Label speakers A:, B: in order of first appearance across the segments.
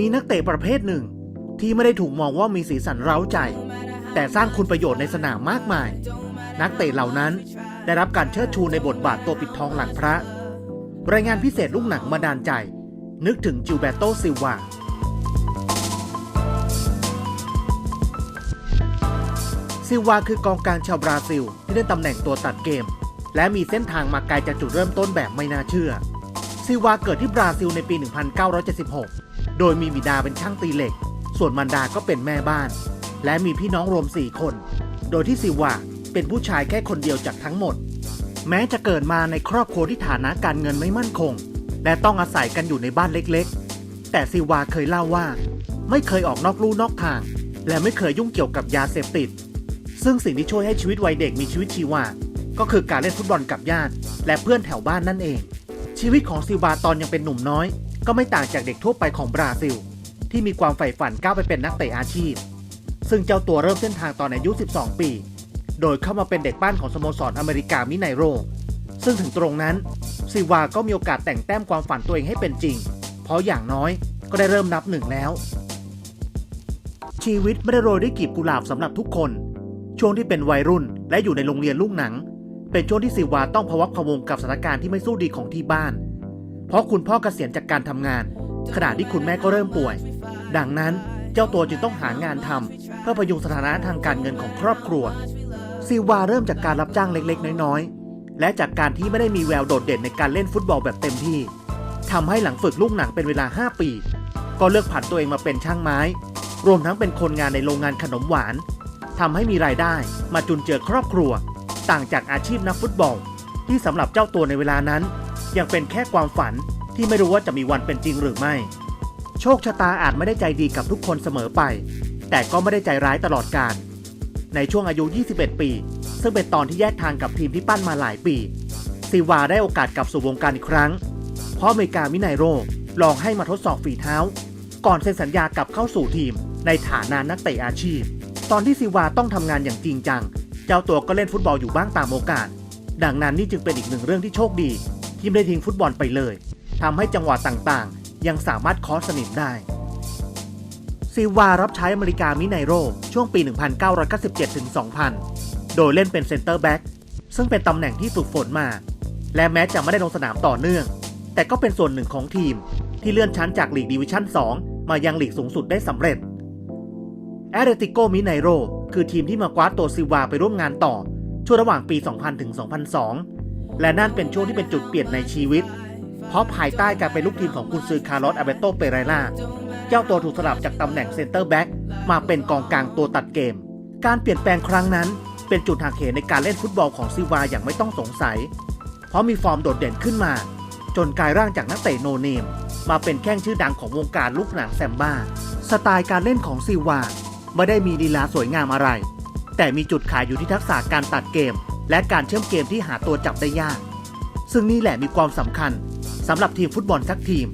A: มีนักเตะประเภทหนึ่ง ที่ไม่ได้ถูกมองว่ามีสีสันเร้าใจ แต่สร้างคุณประโยชน์ในสนามมากมาย นักเตะเหล่านั้นได้รับการเชิดชูในบทบาทตัวปิดทองหลังพระ รายงานพิเศษลูกหนังมาดานใจ นึกถึงจิวเบโตซิลวาซิลวาคือกองกลางชาวบราซิล ที่ได้ตำแหน่งตัวตัดเกม และมีเส้นทางมาไกลจากจุดเริ่มต้นแบบไม่น่าเชื่อ ซิลวาเกิดที่บราซิลในปี 1976 โดยมีบิดาเป็นช่างตีเหล็ก ส่วนมารดาก็เป็นแม่บ้าน และมีพี่น้องรวม4คน โดยที่ซิวาเป็นผู้ชายแค่คนเดียวจากทั้งหมด แม้จะเกิดมาในครอบครัวที่ฐานะการเงินไม่มั่นคง และต้องอาศัยกันอยู่ในบ้านเล็กๆ แต่ซิวาเคยเล่าว่า ไม่เคยออกนอกลู่นอกทาง และไม่เคยยุ่งเกี่ยวกับยาเสพติด ซึ่งสิ่งที่ช่วยให้ชีวิตวัยเด็กมีชีวิตชีวา ก็คือการเล่นฟุตบอลกับญาติ และเพื่อนแถวบ้านนั่นเอง ชีวิตของซิวาตอนยังเป็นหนุ่มน้อย ก็ไม่ต่างจากเด็กทั่วไปของบราซิล ที่มีความใฝ่ฝันก้าวไปเป็นนักเตะอาชีพ ซึ่งเจ้าตัวเริ่มเส้นทางตอนอายุ 12 ปี โดยเข้ามาเป็นเด็กบ้านของสโมสรอเมริกามิไนโร ซึ่งถึงตรงนั้นซิวาก็มีโอกาสแต่งแต้มความฝันตัวเองให้เป็นจริง เพราะอย่างน้อยก็ได้เริ่มนับหนึ่งแล้ว ชีวิตไม่ได้โรยด้วยกีบกุหลาบสำหรับทุกคน ช่วงที่เป็นวัยรุ่นและอยู่ในโรงเรียนลูกหนัง เป็นช่วงที่ซิวาต้องพะวักพะวงกับสถานการณ์ที่ไม่สู้ดีของที่บ้าน เพราะคุณพ่อเกษียณจากการทำงาน ขณะที่คุณแม่ก็เริ่มป่วย ดังนั้นเจ้าตัวจึงต้องหางานทำเพื่อพยุงสถานะทางการเงินของครอบครัวซิวาเริ่มจากการรับจ้างเล็กๆ น้อยๆ และจากการที่ไม่ได้มีแววโดดเด่นในการเล่นฟุตบอลแบบเต็มที่ทำให้หลังฝึกลูกหนังเป็นเวลา 5 ปี ก็เลือกผันตัวเองมาเป็นช่างไม้ รวมทั้งเป็นคนงานในโรงงานขนมหวานทำให้มีรายได้มาจุนเจือครอบครัว ต่างจากอาชีพนักฟุตบอล ที่สำหรับเจ้าตัวในเวลานั้น ยังเป็นแค่ความฝันที่ไม่รู้ว่าจะมีวันเป็นจริงหรือไม่ โชคชะตาอาจไม่ได้ใจดีกับทุกคนเสมอไป แต่ก็ไม่ได้ใจร้ายตลอดกาลในช่วงอายุ 21 ปี ซึ่งเป็นตอนที่แยกทางกับทีมที่ปั้นมาหลายปีซิวาได้โอกาสกลับสู่วงการอีกครั้ง เพราะอเมริกามิไนโรลองให้มาทดสอบฝีเท้า ก่อนเซ็นสัญญากลับเข้าสู่ทีม ในฐานะนักเตะอาชีพ ตอนที่ซิวาต้องทำงานอย่างจริงจัง เจ้าตัวก็เล่นฟุตบอลอยู่บ้างตามโอกาส ดังนั้นนี่จึงเป็นอีกหนึ่งเรื่องที่โชคดี ที่ไม่ได้ทิ้งฟุตบอลไปเลยทำให้จังหวะต่างๆ ยังสามารถคอสสนิมได้ซิวารับใช้อเมริกามิไนโรช่วงปี 1997-2000 โดยเล่นเป็นเซนเตอร์แบ็กซึ่งเป็นตำแหน่งที่ฝึกฝนมา และแม้จะไม่ได้ลงสนามต่อเนื่อง แต่ก็เป็นส่วนหนึ่งของทีม ที่เลื่อนชั้นจากลีกดิวิชั่น 2 มายังลีกสูงสุดได้สำเร็จแอตเลติโกมิไนโรคือทีมที่มาคว้าตัวซิวาไปร่วมงานต่อ ช่วงระหว่างปี 2000ถึง2002 และนั่นเป็นช่วงที่เป็นจุดเปลี่ยนในชีวิต เพราะภายใต้การเป็นลูกทีมของกุนซือคาร์ลอสอาเบโตเปเรล่าเจ้าตัวถูกสลับจากตำแหน่งเซนเตอร์แบ็กมาเป็นกองกลางตัวตัดเกม การเปลี่ยนแปลงครั้งนั้น เป็นจุดหักเหในการเล่นฟุตบอลของซิวาอย่างไม่ต้องสงสัย เพราะมีฟอร์มโดดเด่นขึ้นมา จนกลายร่างจากนักเตะโนเนม มาเป็นแข้งชื่อดังของวงการลูกหนังแซมบ้าสไตล์การเล่นของซิวาไม่ได้มีลีลาสวยงามอะไร แต่มีจุดขายอยู่ที่ทักษะการตัดเกม และการเชื่อมเกมที่หาตัวจับได้ยาก ซึ่งนี่แหละมีความสำคัญสำหรับทีมฟุตบอลสักทีม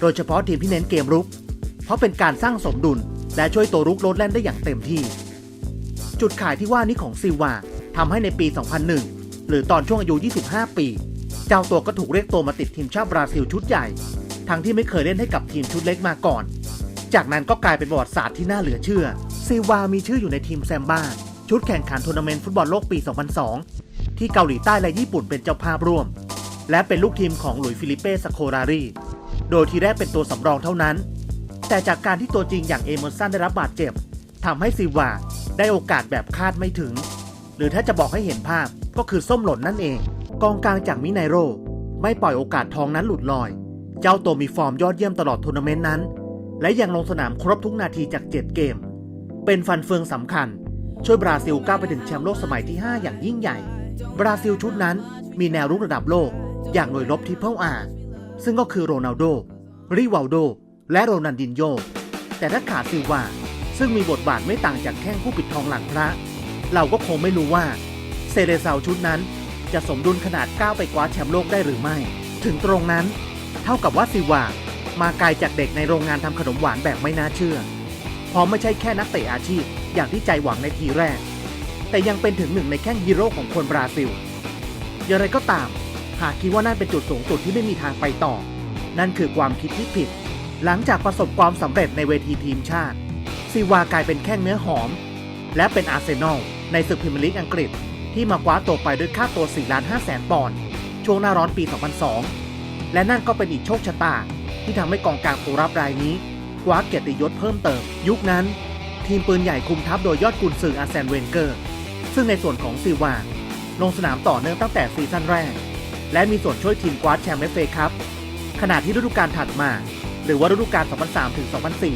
A: โดยเฉพาะทีมที่เน้นเกมรุก เพราะเป็นการสร้างสมดุล และช่วยตัวรุกโลดแล่นได้อย่างเต็มที่ จุดขายที่ว่านี้ของซิลวาทำให้ในปี 2001 หรือตอนช่วงอายุ 25 ปี เจ้าตัวก็ถูกเรียกตัวมาติดทีมชาติบราซิลชุดใหญ่ ทั้งที่ไม่เคยเล่นให้กับทีมชุดเล็กมาก่อน จากนั้นก็กลายเป็นประวัติศาสตร์ที่น่าเหลือเชื่อซิลวามีชื่ออยู่ในทีมแซมบ้า ชุดแข่งขันทัวร์นาเมนต์ฟุตบอลโลกปี 2002 ที่เกาหลีใต้และญี่ปุ่นเป็นเจ้าภาพร่วม และเป็นลูกทีมของหลุยส์ฟิลิเป้สโครารี โดยทีแรกเป็นตัวสำรองเท่านั้น แต่จากการที่ตัวจริงอย่างเอเมอร์สันได้รับบาดเจ็บทำให้ซิวาได้โอกาสแบบคาดไม่ถึง หรือถ้าจะบอกให้เห็นภาพก็คือส้มหล่นนั่นเอง กองกลางจากมิไนโร ไม่ปล่อยโอกาสทองนั้นหลุดลอย เจ้าตัวมีฟอร์มยอดเยี่ยมตลอดทัวร์นาเมนต์นั้น และยังลงสนามครบทุกนาทีจาก 7 เกม เป็นฟันเฟืองสำคัญ ช่วยบราซิลก้าวไปถึงแชมป์โลกสมัยที่ 5 อย่างยิ่งใหญ่ บราซิลชุดนั้นมีแนวรุกระดับโลก อย่างหน่วยรบทิเปิลอาร์ซึ่งก็คือโรนัลโด ริวัลโด และโรนันดินโย แต่ถ้าขาดซิลวาซึ่งมีบทบาทไม่ต่างจากแข้งผู้ปิดทองหลังพระ เราก็คงไม่รู้ว่า เซเลซาชุดนั้น จะสมดุลขนาดก้าวไปคว้าแชมป์โลกได้หรือไม่ ถึงตรงนั้น เท่ากับว่าซิลวามาไกลจากเด็กในโรงงานทำขนมหวานแบบไม่น่าเชื่อพราะไม่ใช่แค่นักเตะอาชีพ อย่างที่ใจหวังในทีแรก แต่ยังเป็นถึงหนึ่งในแข้งฮีโร่ของคนบราซิล อย่างไรก็ตาม หากคิดว่านั่นเป็นจุดสูงสุดที่ไม่มีทางไปต่อ นั่นคือความคิดที่ผิด หลังจากประสบความสำเร็จในเวทีทีมชาติซิวากลายเป็นแข้งเนื้อหอม และเป็นอาร์เซนอลในศึกพรีเมียร์ลีกอังกฤษ ที่มาคว้าตัวไปด้วยค่าตัว 4 ล้าน5แสนปอนด์ช่วงหน้าร้อนปี 2002 และนั่นก็เป็นอีกโชคชะตา ที่ทำให้กองกลางตัวรับรายนี้คว้าเกียรติยศเพิ่มเติม ยุคนั้น ทีมปืนใหญ่คุมทัพโดยยอดกุนซืออาร์เซนเวนเกอร์ ซึ่งในส่วนของซิลวาลงสนามต่อเนื่องตั้งแต่ซีซั่นแรก และมีส่วนช่วยทีมคว้าแชมป์เอฟเอคัพขณะที่ฤดูกาลถัดมา หรือว่าฤดูกาล 2003 ถึง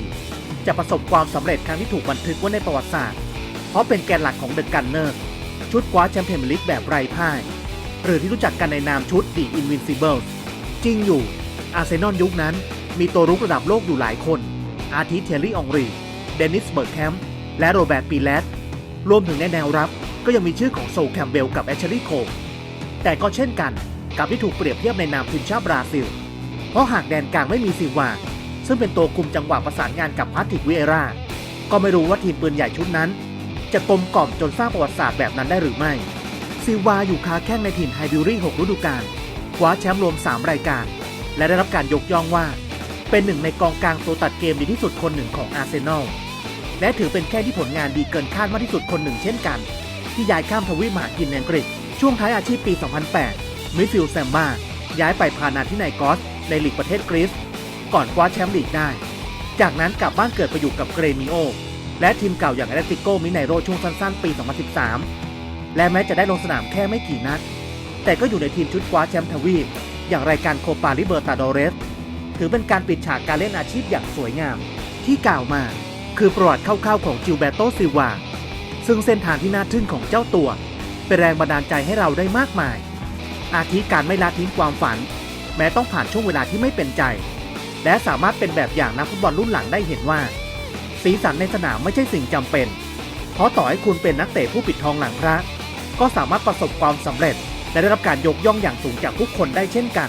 A: 2004 จะประสบความสำเร็จครั้งที่ถูกบันทึกไว้ในประวัติศาสตร์ เพราะเป็นแกนหลักของเดอะกันเนอร์ชุดคว้าแชมป์เปี้ยนลีกแบบไร้พ่าย หรือที่รู้จักกันในนามชุด The Invincibles จริงอยู่อาร์เซนอลยุคนั้นมีตัวรุกระดับโลกอยู่หลายคน อาทิเทลลี่องรี เดนิสเบิร์กแคมป์และโรแบร์ตปีแลตรวมถึงในแนวรับก็ยังมีชื่อของโซลแคมเบลกับแอชลีย์โคลแต่ก็เช่นกันกับที่ถูกเปรียบเทียบในนามทีมชาติบราซิล เพราะหากแดนกลางไม่มีซิวาซึ่งเป็นตัวคุมจังหวะประสานงานกับพาติกวิเอราก็ไม่รู้ว่าทีมปืนใหญ่ชุดนั้น จะกลมกล่อมจนสร้างประวัติศาสตร์แบบนั้นได้หรือไม่ซิวาอยู่คาแข้งในถิ่นไฮบิวรี่6ฤดูกาลคว้าแชมป์รวม 3 รายการ และได้รับการยกย่องว่า เป็นหนึ่งในกองกลางตัวตัดเกมดีที่สุดคนหนึ่งของอาร์เซนอล และถือเป็นแค่ที่ผลงานดีเกินคาดมากที่สุดคนหนึ่งเช่นกัน ที่ย้ายข้ามทวีปมหากินในอังกฤษ ช่วงท้ายอาชีพปี 2008 มิฟิลแซมบ้าย้ายไปพานาที่ไนกอส ในลีกประเทศกรีซก่อนคว้าแชมป์ลีกได้ จากนั้นกลับบ้านเกิดไปอยู่กับเกรมิโอ และทีมเก่าอย่างแอตเลติโกมิไนโรช่วงสั้นๆ ปี 2013 และแม้จะได้ลงสนามแค่ไม่กี่นัด แต่ก็อยู่ในทีมชุดคว้าแชมป์ทวีป อย่างรายการโคปาลิเบอร์ตาโดเรส ถือเป็นการปิดฉากการเล่นอาชีพอย่างสวยงาม ที่กล่าวมา คือประวัติคร่าวๆของจิลเบโตซิวา ซึ่งเส้นทางที่น่าทึ่งของเจ้าตัว เป็นแรงบันดาลใจให้เราได้มากมาย อาทิการไม่ละทิ้งความฝัน แม้ต้องผ่านช่วงเวลาที่ไม่เป็นใจ และสามารถเป็นแบบอย่างนักฟุตบอลรุ่นหลังได้เห็นว่า สีสันในสนามไม่ใช่สิ่งจำเป็น เพราะต่อให้คุณเป็นนักเตะผู้ปิดทองหลังพระ ก็สามารถประสบความสำเร็จ และได้รับการยกย่องอย่างสูงจากผู้คนได้เช่นกัน